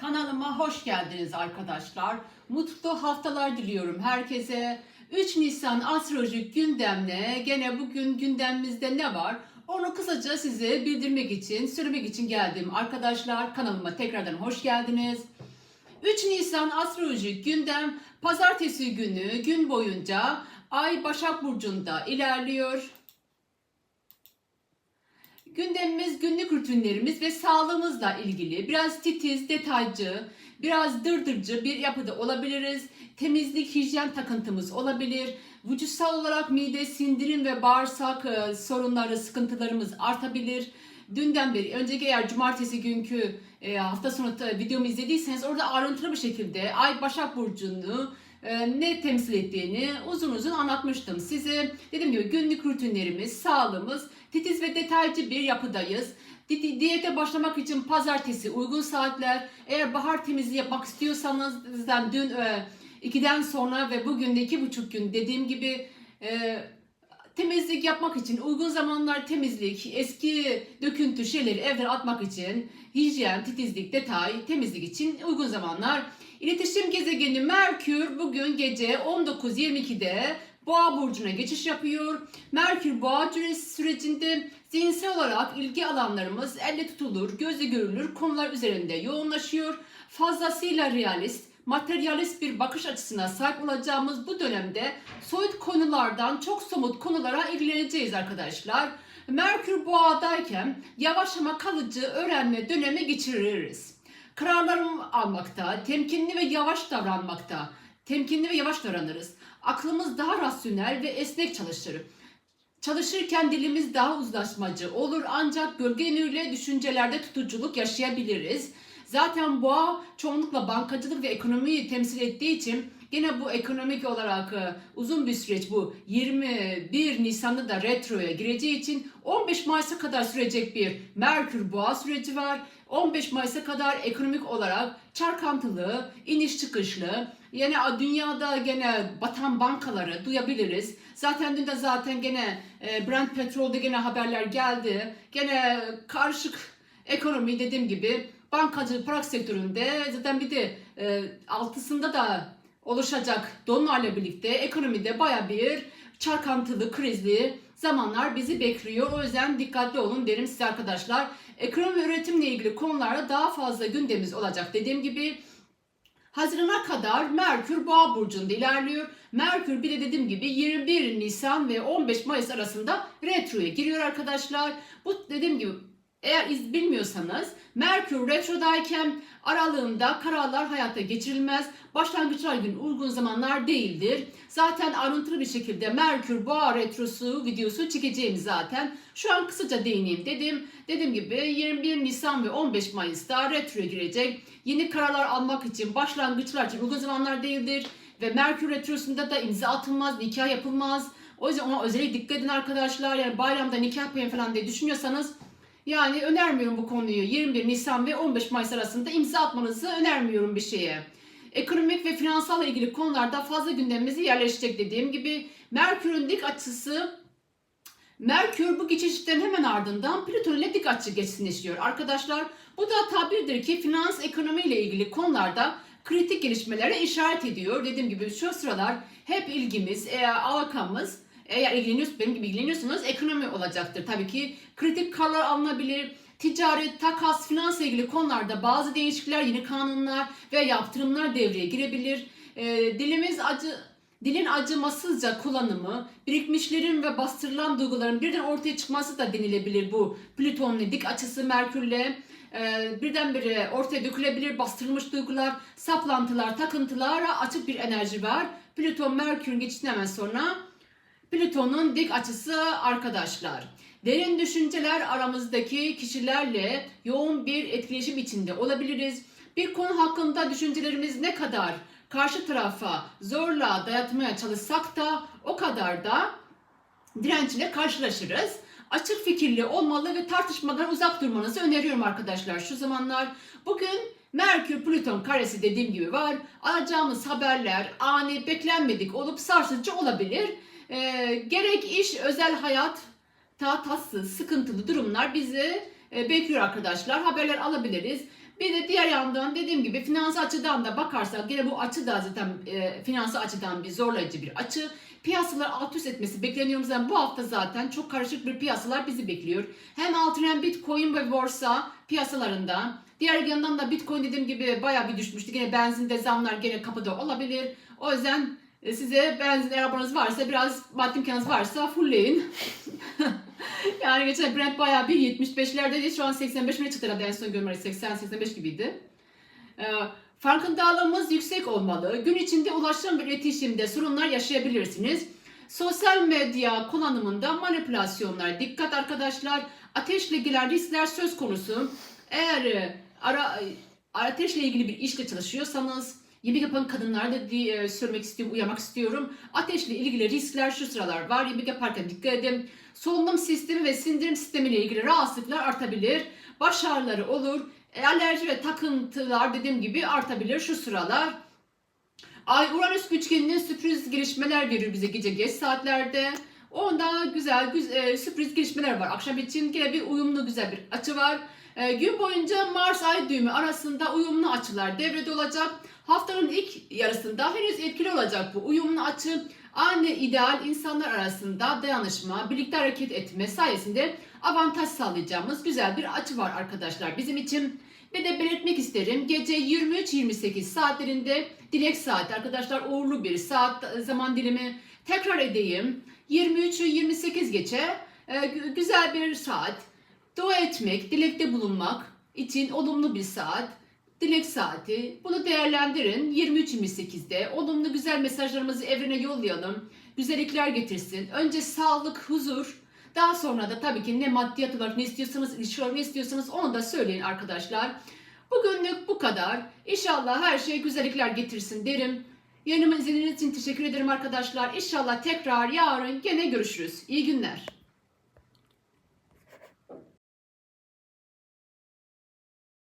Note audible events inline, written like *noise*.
Kanalıma hoş geldiniz arkadaşlar. Mutlu haftalar diliyorum herkese. 3 Nisan astrolojik gündemle gene bugün gündemimizde ne var? Onu kısaca size bildirmek için, söylemek için geldim. Arkadaşlar kanalıma tekrardan hoş geldiniz. 3 Nisan astrolojik gündem pazartesi günü gün boyunca Ay Başak Burcu'nda ilerliyor. Gündemimiz günlük rutinlerimiz ve sağlığımızla ilgili biraz titiz, detaycı, biraz dırdırcı bir yapıda olabiliriz. Temizlik, hijyen takıntımız olabilir. Vücutsal olarak mide, sindirim ve bağırsak e, sorunları, sıkıntılarımız artabilir. Dünden beri, önceki eğer cumartesi günkü e, hafta sonu videomu izlediyseniz orada ayrıntılı bir şekilde Ay Başak Burcu'nu ne temsil ettiğini uzun uzun anlatmıştım size. Dediğim gibi günlük rutinlerimiz, sağlığımız, titiz ve detaycı bir yapıdayız. Di- Diyete başlamak için pazartesi uygun saatler. Eğer bahar temizliği yapmak istiyorsanız dün e, 2'den sonra ve bugün de iki buçuk gün dediğim gibi e, temizlik yapmak için uygun zamanlar temizlik, eski döküntü şeyleri evden atmak için hijyen, titizlik, detay, temizlik için uygun zamanlar. İletişim gezegeni Merkür bugün gece 19.22'de Boğa burcuna geçiş yapıyor. Merkür Boğa sürecinde zihinsel olarak ilgi alanlarımız elle tutulur, gözle görülür konular üzerinde yoğunlaşıyor. Fazlasıyla realist, materyalist bir bakış açısına sahip olacağımız bu dönemde soyut konulardan çok somut konulara ilgileneceğiz arkadaşlar. Merkür Boğa'dayken yavaş ama kalıcı öğrenme dönemi geçiririz. Kararlarım almakta, temkinli ve yavaş davranmakta, temkinli ve yavaş davranırız. Aklımız daha rasyonel ve esnek çalışır. Çalışırken dilimiz daha uzlaşmacı olur ancak gölge düşüncelerde tutuculuk yaşayabiliriz. Zaten boğa çoğunlukla bankacılık ve ekonomiyi temsil ettiği için gene bu ekonomik olarak e, uzun bir süreç bu 21 Nisan'da da retroya gireceği için 15 Mayıs'a kadar sürecek bir Merkür boğa süreci var. 15 Mayıs'a kadar ekonomik olarak çarkantılı, iniş çıkışlı, yani dünyada gene batan bankaları duyabiliriz. Zaten dün de zaten gene e, Brent petrolde gene haberler geldi. Gene karışık ekonomi dediğim gibi bankacılık para sektöründe zaten bir de e, altısında da oluşacak donlarla birlikte ekonomide baya bir çarkantılı, krizli zamanlar bizi bekliyor. O yüzden dikkatli olun derim size arkadaşlar. Ekonomi üretimle ilgili konularda daha fazla gündemimiz olacak. Dediğim gibi Hazirana kadar Merkür Boğa burcunda ilerliyor. Merkür bir de dediğim gibi 21 Nisan ve 15 Mayıs arasında retroya giriyor arkadaşlar. Bu dediğim gibi eğer iz bilmiyorsanız Merkür retrodayken aralığında kararlar hayata geçirilmez. Başlangıçlar gün uygun zamanlar değildir. Zaten ayrıntılı bir şekilde Merkür Boğa retrosu videosu çekeceğim zaten. Şu an kısaca değineyim dedim. Dediğim gibi 21 Nisan ve 15 Mayıs'ta retroya girecek. Yeni kararlar almak için başlangıçlar için uygun zamanlar değildir. Ve Merkür retrosunda da imza atılmaz, nikah yapılmaz. O yüzden ona özellikle dikkat edin arkadaşlar. Yani bayramda nikah yapayım falan diye düşünüyorsanız yani önermiyorum bu konuyu. 21 Nisan ve 15 Mayıs arasında imza atmanızı önermiyorum bir şeye. Ekonomik ve finansal ilgili konularda fazla gündemimize yerleşecek dediğim gibi. Merkür'ün dik açısı Merkür bu geçişten hemen ardından Plüton dik açı geçsinleşiyor. Arkadaşlar bu da tabirdir ki finans ekonomi ile ilgili konularda kritik gelişmelere işaret ediyor. Dediğim gibi şu sıralar hep ilgimiz, eğer alakamız eğer ilgileniyorsunuz, benim gibi ilgileniyorsanız ekonomi olacaktır. Tabii ki kritik kararlar alınabilir. Ticaret, takas, finansla ilgili konularda bazı değişiklikler, yeni kanunlar ve yaptırımlar devreye girebilir. Ee, dilimiz acı, dilin acımasızca kullanımı, birikmişlerin ve bastırılan duyguların birden ortaya çıkması da denilebilir bu Plüton'un dik açısı Merkür'le. Ee, birdenbire ortaya dökülebilir bastırılmış duygular, saplantılar, takıntılara açık bir enerji var. Plüton Merkür'ün geçişinden hemen sonra Plüton'un dik açısı arkadaşlar. Derin düşünceler aramızdaki kişilerle yoğun bir etkileşim içinde olabiliriz. Bir konu hakkında düşüncelerimiz ne kadar karşı tarafa zorla dayatmaya çalışsak da o kadar da dirençle karşılaşırız. Açık fikirli olmalı ve tartışmadan uzak durmanızı öneriyorum arkadaşlar şu zamanlar. Bugün Merkür Plüton karesi dediğim gibi var. Alacağımız haberler ani beklenmedik olup sarsıcı olabilir. Ee, gerek iş, özel hayat, ta tatsız, sıkıntılı durumlar bizi e, bekliyor arkadaşlar. Haberler alabiliriz. Bir de diğer yandan dediğim gibi finans açıdan da bakarsak yine bu açı da zaten e, finansı açıdan bir zorlayıcı bir açı. Piyasalar alt üst etmesi bekleniyor. Zaten bu hafta zaten çok karışık bir piyasalar bizi bekliyor. Hem altın hem bitcoin ve borsa piyasalarında. Diğer yandan da bitcoin dediğim gibi bayağı bir düşmüştü. Yine benzinde zamlar gene kapıda olabilir. O yüzden e, size benzin arabanız varsa biraz maddi imkanınız varsa fullleyin. *laughs* yani geçen Brent bayağı bir 75'lerdeydi. Şu an 85 mi çıktı herhalde en son görmeli 80-85 gibiydi. Ee, farkındalığımız yüksek olmalı. Gün içinde ulaşım ve iletişimde sorunlar yaşayabilirsiniz. Sosyal medya kullanımında manipülasyonlar. Dikkat arkadaşlar. Ateşle ilgili riskler söz konusu. Eğer e, ara, e, ateşle ilgili bir işle çalışıyorsanız yemek yapan kadınlar da diye söylemek istiyorum, uyarmak istiyorum. Ateşle ilgili riskler şu sıralar var. Yemek yaparken dikkat edin. Solunum sistemi ve sindirim sistemiyle ilgili rahatsızlıklar artabilir. Baş ağrıları olur. E, alerji ve takıntılar dediğim gibi artabilir şu sıralar. Ay Uranüs üçgeninin sürpriz gelişmeler verir bize gece geç saatlerde. Onda güzel, güzel sürpriz gelişmeler var. Akşam için yine bir uyumlu güzel bir açı var. E, gün boyunca Mars ay düğümü arasında uyumlu açılar devrede olacak. Haftanın ilk yarısında henüz etkili olacak bu uyumlu açı. Aynı ideal insanlar arasında dayanışma, birlikte hareket etme sayesinde avantaj sağlayacağımız güzel bir açı var arkadaşlar bizim için. Ve de belirtmek isterim gece 23-28 saatlerinde dilek saat arkadaşlar uğurlu bir saat zaman dilimi tekrar edeyim. 23'ü 28 geçe e, gü- güzel bir saat. Dua etmek, dilekte bulunmak için olumlu bir saat. Dilek saati. Bunu değerlendirin. 23-28'de olumlu güzel mesajlarımızı evrene yollayalım. Güzellikler getirsin. Önce sağlık, huzur. Daha sonra da tabii ki ne maddiyat olarak ne istiyorsanız, ilişki olarak ne istiyorsanız onu da söyleyin arkadaşlar. Bugünlük bu kadar. İnşallah her şey güzellikler getirsin derim. Yanıma izlediğiniz için teşekkür ederim arkadaşlar. İnşallah tekrar yarın gene görüşürüz. İyi günler.